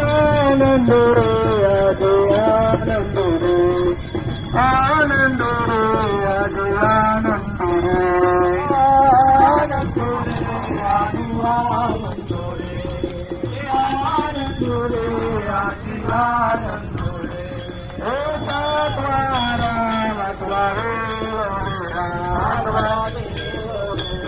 ఆనంద రే అది ఆనంద రే ఆనంద రే అది ఆనంద రే ఆనంద రే అది ఆనంద రే ఆనంద రే అది ఆనంద రే ఓ సాత్వారా వత్వరే వరా వరా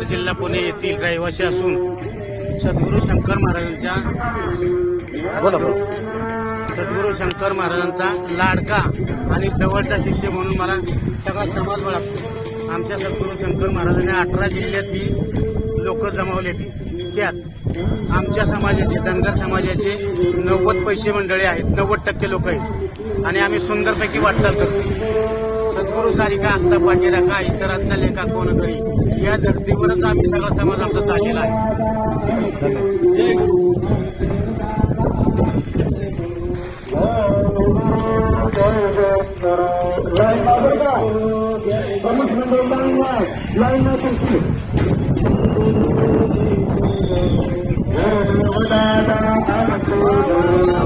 पुरंदर जिल्हा पुणे येथील रहिवासी असून सद्गुरू शंकर महाराजांच्या सद्गुरू शंकर महाराजांचा लाडका आणि जवळचा शिष्य म्हणून मला सगळा समाज ओळखतो. आमच्या सद्गुरू शंकर महाराजांनी अठरा जिल्ह्यातली लोक जमावले त्यात आमच्या समाजाचे धनगर समाजाचे नव्वद पैसे मंडळी आहेत. नव्वद टक्के लोक आहेत. आणि आम्ही सुंदरपैकी वाटचाल करतो. सद्गुरू सारिका असता पाठीरा का इतरांचा लेखा कोण करी या धर्तीवरच आम्ही सगळा समाज आमचा चाललेला आहे.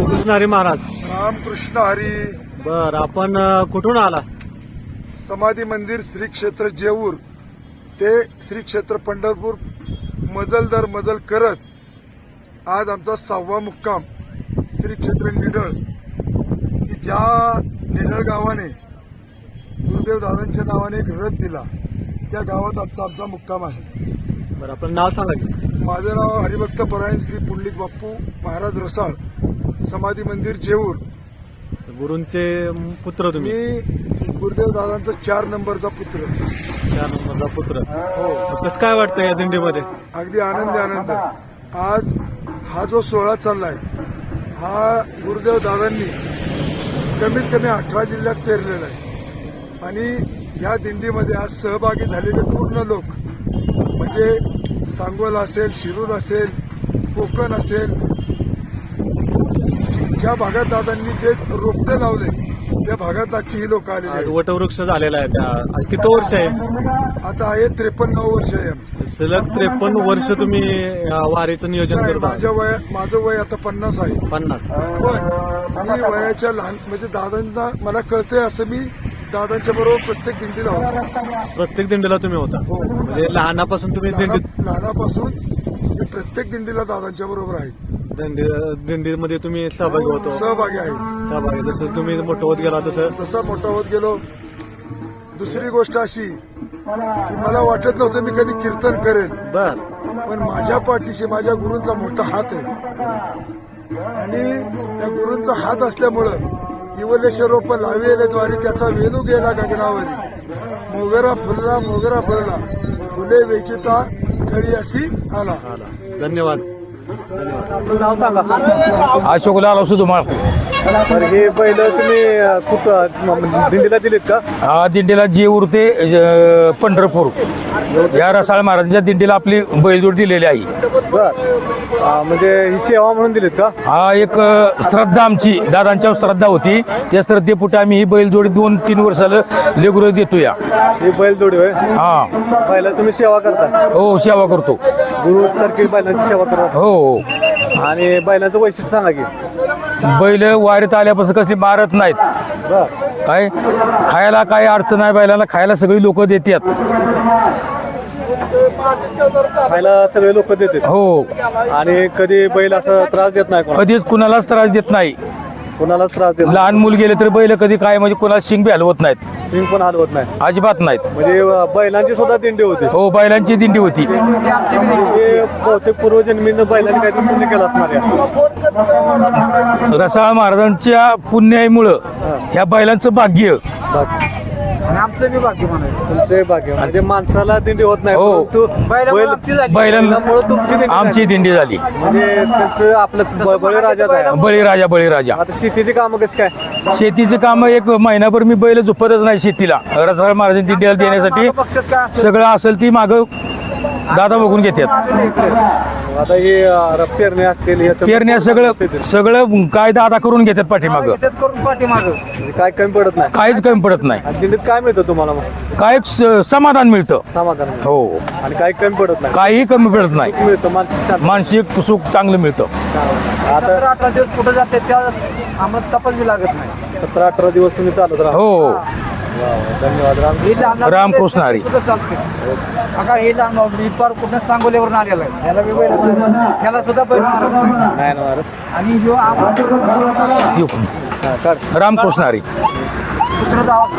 कृष्णारी महाराज. रामकृष्ण हरी. बर आपण कुठून आला समाधी मंदिर श्री क्षेत्र जेऊर. ते श्री क्षेत्र पंढरपूर मजल दर मजल करत आज आमचा सहावा मुक्काम श्री क्षेत्र निडळ. की ज्या निडळ गावाने गुरुदेव दादांच्या नावाने एक रथ दिला त्या गावात आजचा आमचा मुक्काम आहे. बरं आपलं नाव सांगा की. माझं नाव हरिभक्त परायण श्री पुंडलिक बाप्पू महाराज रसाळ समाधी मंदिर जेऊर. गुरूंचे पुत्र तुम्ही. मी गुरुदेव दादांचा चार नंबरचा पुत्र. चार नंबरचा पुत्र. हो. कसं काय वाटतं या दिंडीमध्ये? अगदी आनंदी आनंद. आज हा जो सोहळा चाललाय हा गुरुदेव दादांनी कमीत कमी अठरा जिल्ह्यात पेरलेला आहे. आणि या दिंडीमध्ये आज सहभागी झालेले पूर्ण लोक म्हणजे सांगोला असेल शिरूर असेल कोकण असेल ज्या भागात दादांनी जे रोपटे लावले त्या भागात आजची ही लोक आलेली आज आहेत. वटवृक्ष झालेला आहे. त्या किती वर्ष आहे? आता आहे त्रेपन्न वर्ष आहे आमचं. सलग त्रेपन्न वर्ष तुम्ही या वारीचं नियोजन करता? माझ्या वया माझं वय आता पन्नास आहे. पन्नास. पण मी वयाच्या लहान म्हणजे दादांना मला कळतंय असं मी दादांच्या बरोबर प्रत्येक दिंडीला होतो. प्रत्येक दिंडीला तुम्ही होता? हो. म्हणजे लहानापासून तुम्ही दिंडीत लहाना- लहानापासून मी प्रत्येक दिंडीला दादांच्या बरोबर आहे. दिंडी दिंडीमध्ये तुम्ही सहभागी होतो. सहभागी आहे. सहभागी. जसं तुम्ही मोठं होत गेला तसं जसा मोठा होत गेलो दुसरी गोष्ट अशी की मला वाटत नव्हतं मी कधी कीर्तन करेन. बर. पण माझ्या पाठीशी माझ्या गुरूंचा मोठा हात आहे. आणि त्या गुरूंचा हात असल्यामुळं इवलेश्वर रोप लाविले द्वारे त्याचा वेणू गेला गगनावरी. मोगरा फुलला मोगरा फुलला फुले वेचिता कळी अशी आला. आला. धन्यवाद. आपलं नाव सांगा. अशोक लाल सुधुमाळ हे पहिलं तुम्ही अ, कुठं दिंडीला दिलीत का? हा दिंडीला जेऊर ते अ, पंढरपूर. या रसाळ महाराजांच्या दिंडीला आपली बैलजोड दिलेली आहे. बर. अ, म्हणजे ही सेवा म्हणून दिलीत का? हा एक अ, श्रद्धा आमची दादांच्यावर श्रद्धा होती. त्या श्रद्धेपुढे आम्ही ही बैलजोडी दोन तीन वर्षाला लेगुर देतो या ही बैल जोडी होय? हा. पहिलं तुम्ही सेवा करता? हो सेवा करतो. गुरु सारखी बैलांची सेवा करता? हो हो. आणि बैलाचं वैशिष्ट्य सांगा की. बैल वारीत आल्यापासून कसली मारत नाहीत. काय? खायला काय अडचण आहे बैलाला खायला सगळी लोक देतात. खायला सगळे लोक देते हो. आणि कधी बैल असं त्रास देत नाही कोणाला. कधीच कुणालाच त्रास देत नाही. कोणालाच त्रास देत. लहान मुल गेले तर बैल कधी काय म्हणजे कुणाला शिंग बी हलवत नाहीत. सिंग पण हलवत नाही. अजिबात नाहीत. म्हणजे अ, बैलांची सुद्धा दिंडी होते. हो बैलांची दिंडी होती. हे बहुतेक पूर्वजन्मीनं बैलांनी काहीतरी पुण्य केलं असणार आहे रसाळ महाराजांच्या पुण्याईमुळं ह्या बैलांचं भाग्य. बाकी आणि आमचं बी भाग्य म्हणायचं तुमचे भाग्य म्हणजे माणसाला दिंडी होत नाही हो. परंतु बैलामुळे आमची झाली. बैलांमुळे तुमची दिंडी आमची झाली. दिंडी झाली म्हणजे त्यांचं आपलं ब- बळीराजाच आहे बळीराजा बळीराजा आता शेतीची कामं कशी काय शेतीचं काम एक महिनाभर मी बैल झोपतच नाही शेतीला रसाळ महाराजांनी दिंडीला देण्यासाठी मागं बघतात. सगळं असेल ती माग दादा बघून घेतात. आता हे अं, पेरणी असतील तर- पेरण्या सगळं सगळं काय दादा करून घेतात पाठीमाग? करून पाठीमागं. म्हणजे काय कमी पडत नाही. काहीच कमी पडत नाही. आणि दिंडीत काय मिळतं तुम्हाला मग? काय स- समाधान मिळतं. समाधान मिळतं. हो. आणि काही कमी पडत नाही. काही कमी पडत नाही. मिळतं मानसिक शांती. मानसिक सुख चांगलं मिळतं. आता सतरा अठरा दिवस कुठं जाते त्या आम्हाला तपास बी लागत नाही. सतरा अठरा दिवस तुम्ही चालत राहा. हो. धन्यवाद. राम हे रामकृष्ण हरी. आता हे लहान भाऊ मी पार कुठं सांगोल्यावरून आलेला आहे. याला मी बैल त्याला सुद्धा बैल नाही. ना आणि. हा, काढ. रामकृष्ण हरी दुसरं गावात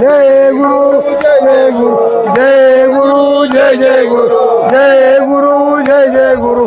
जय गुरु जय गुरु जय गुरु जय जय गुरु जय गुरु जय जय गुरु.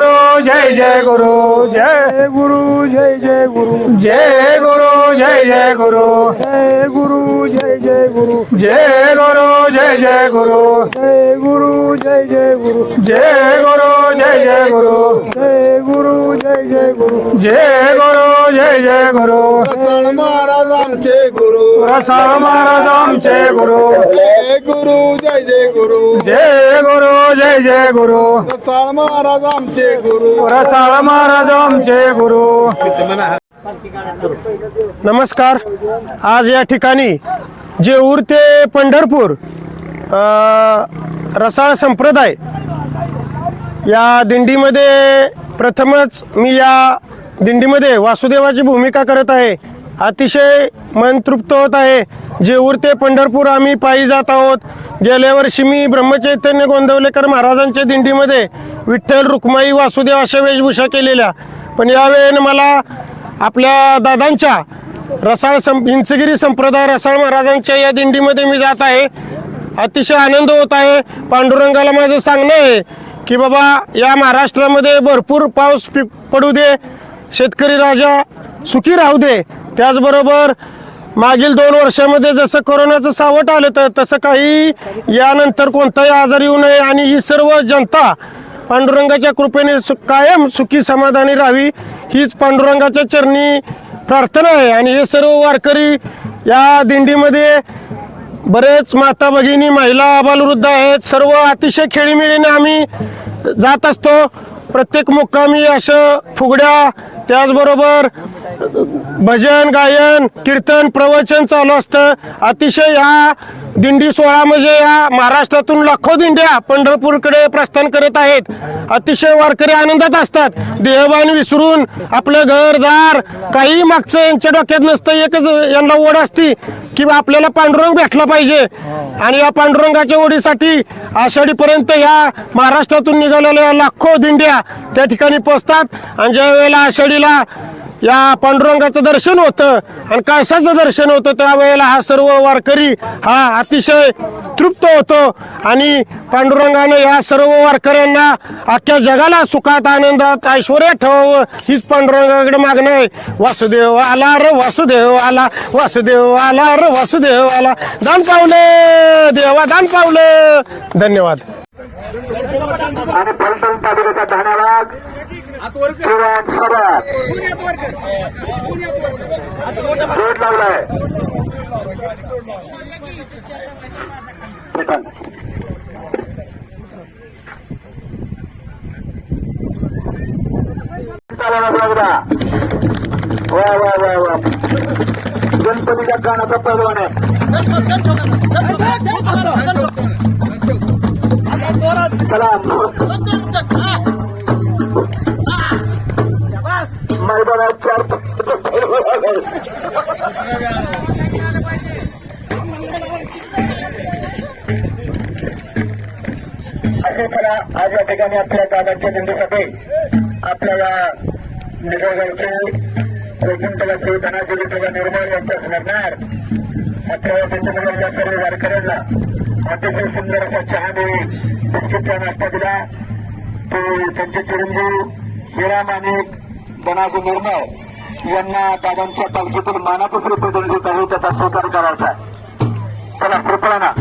जय गुरु जय जय गुरु जय जय गुरु जय जय गुरु जय गुरु जय जय गुरु जय गुरु जय जय गुरु जय गुरु जय जय गुरु जय गुरु जय जय गुरु जय गुरु जय जय गुरु जय गुरु जय जय गुरु जय गुरु जय जय गुरु रसाळ महाराज आमचे गुरु। रसाळ महाराज आमचे गुरु। जय गुरु जय जय गुरु। जय गुरु जय जय गुरु। रसाळ महाराज आमचे गुरु। रसाळ महाराज आमचे गुरु. नमस्कार. आज या ठिकाणी जेऊर ते पंढरपूर रसाळ संप्रदाय या दिंडीमध्ये प्रथमच मी या दिंडीमध्ये वासुदेवाची भूमिका करत आहे. अतिशय मन तृप्त होत आहे. जेऊर ते पंढरपूर आम्ही पायी जात आहोत. गेल्या वर्षी मी ब्रह्मचैतन्य गोंदवलेकर महाराजांच्या दिंडीमध्ये विठ्ठल रुक्माई वासुदेव अशा वेशभूषा केलेल्या. पण यावेळेनं मला आपल्या दादांच्या रसाळ सं हिंचगिरी संप्रदाय रसाळ महाराजांच्या या दिंडीमध्ये मी जात आहे. अतिशय आनंद होत आहे. पांडुरंगाला माझं सांगणं आहे की बाबा या महाराष्ट्रामध्ये भरपूर पाऊस पडू दे. शेतकरी राजा सुखी राहू दे. त्याचबरोबर मागील दोन वर्षामध्ये जसं कोरोनाचं सावट आलं तर तसं काही यानंतर कोणताही आजार येऊ नये आणि ही सर्व जनता पांडुरंगाच्या कृपेने सु कायम सुखी समाधानी राहावी हीच पांडुरंगाच्या चरणी प्रार्थना आहे. आणि हे सर्व वारकरी या दिंडीमध्ये बरेच माता भगिनी महिला बालवृद्ध आहेत. सर्व अतिशय खेळीमेळीने आम्ही जात असतो. प्रत्येक मुक्कामी असं फुगड्या त्याचबरोबर भजन गायन कीर्तन प्रवचन चालू असतं. अतिशय ह्या दिंडी सोहळा म्हणजे या महाराष्ट्रातून लाखो दिंड्या पंढरपूरकडे प्रस्थान करत आहेत. अतिशय वारकरी आनंदात असतात. देहवान विसरून आपलं घरदार काही मागचं यांच्या डोक्यात नसतं. एकच यांना ओढ असती. की आपल्याला पांडुरंग भेटला पाहिजे. आणि या पांडुरंगाच्या ओढीसाठी आषाढीपर्यंत या महाराष्ट्रातून निघालेल्या लाखो दिंड्या त्या ठिकाणी पोचतात आणि ज्या वेळेला आषाढीला या पांडुरंगाचं दर्शन होतं आणि कळसाचं दर्शन होतं त्यावेळेला हा सर्व वारकरी हा अतिशय तृप्त होतो. आणि पांडुरंगाने या सर्व वारकऱ्यांना अख्ख्या जगाला सुखात आनंदात ऐश्वर्यात ठेवावं हीच पांडुरंगाकडे मागणं आहे. वासुदेव आला र वासुदेव आला वासुदेव आला र वासुदेव आला. दान पावलं देवा दान पावलं. धन्यवाद. आणि फलटण तालुक्याचा धन्यवाद. बोर्ड लावलाय. वा वा वा वा. गणपतीच्या कानाचा पैलवान आहे. चला आपल्याला आज या ठिकाणी आपल्या दादाच्या दिंडीसाठी आपल्याला निसर्गाचे वैकुंठला शिवधनाचे विठोबा निर्मळ यांच्या स्मरणार आपल्याला दिंडीमधील सर्व वारकऱ्यांना अतिशय सुंदर असा चहा देवी बिस्किटचा नाश्ता दिला तो त्यांचे चिरंजीव हिरा माणिक धनाजी निर्मळ यांना दादांच्या पालखीतून मानाचं श्रीपदन देत आहे त्याचा स्वीकार करायचा चला कृपया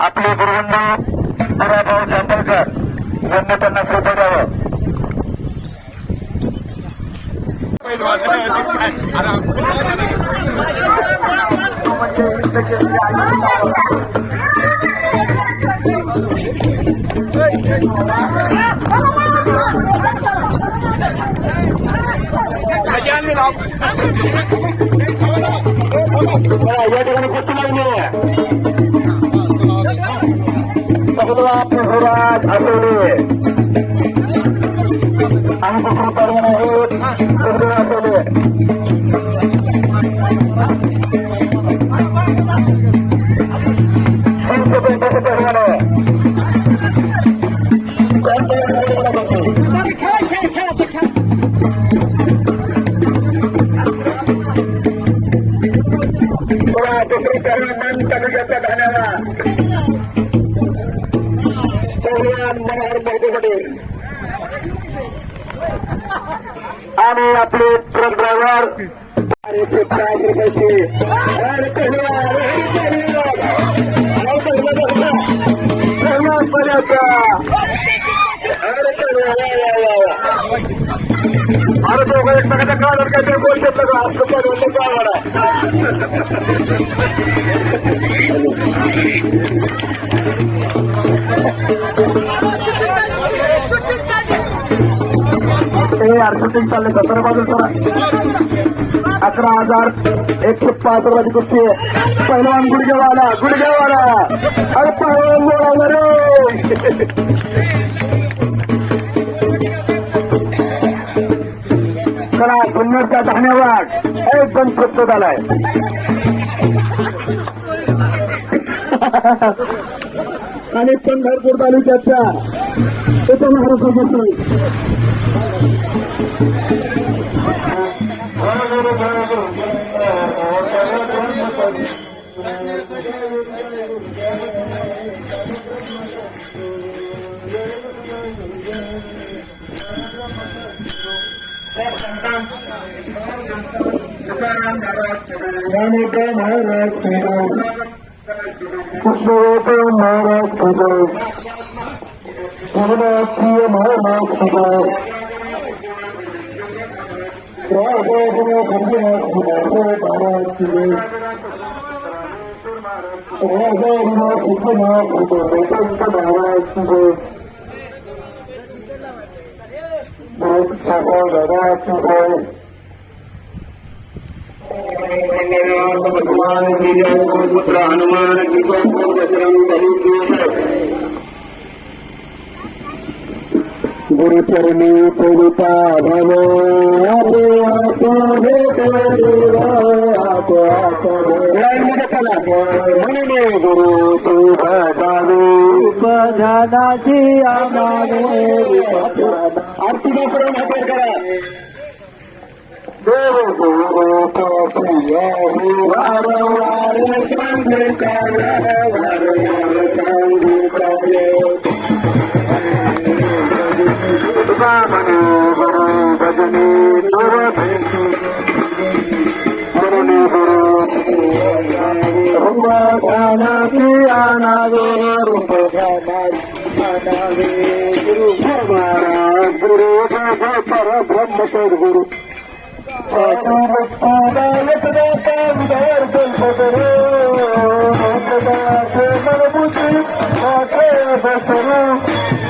आपले गुरुबंधू पराभाऊ चांदलकर यांना त्यांना श्रीपद द्यावं चला, या ठिकाणी कुस्ती लागली आहे सगळा पृथ्वीराज आठवले आणि दुसरी अरे दोघं एकमेकाच्या कानावर काहीतरी बोलू शकतो का आज पण होतं का आम्हाला? हे आर्थिक चालले सतरा बाजू सर अकरा हजार एकशे पाच रुपयाची कुस्ती आहे. पहिलवान गुडगेवाला गुडगेवाला अरे पहिलवान बोलावला रे. चला जुन्नरचा धन्यवाद. एकदम प्रस्तुत आलाय आणि पंढरपूर तालुक्याच्या उपमहाराष्ट्रापासून ज्ञानोदय महाराज कृष्णोदय महाराज गुरुनाथीय महाराज राघव भंगीनाथ महाराज राघव सिद्धनाथ वैकुंठ महाराज दादा हनुमान गुरुचरणी प्रभुता भलो म्हणून गुरु तू धनाजी आमाने आरती करून हातावर करा గురుచరణి మనమే గురు ఉపధనాచి అర్థికేశ్వర మాట్లాడతారా దేవ देव गुरु पासिया हो वारंवार सांगितलं वारंवार सांगितलं तुझा म्हणे गुरु भजनी तुर गुरुनी गुरु रुपधानाची आनावे रूप आनावे गुरु महाराज गुरु परब्रह्म सद्गुरु आत्माराम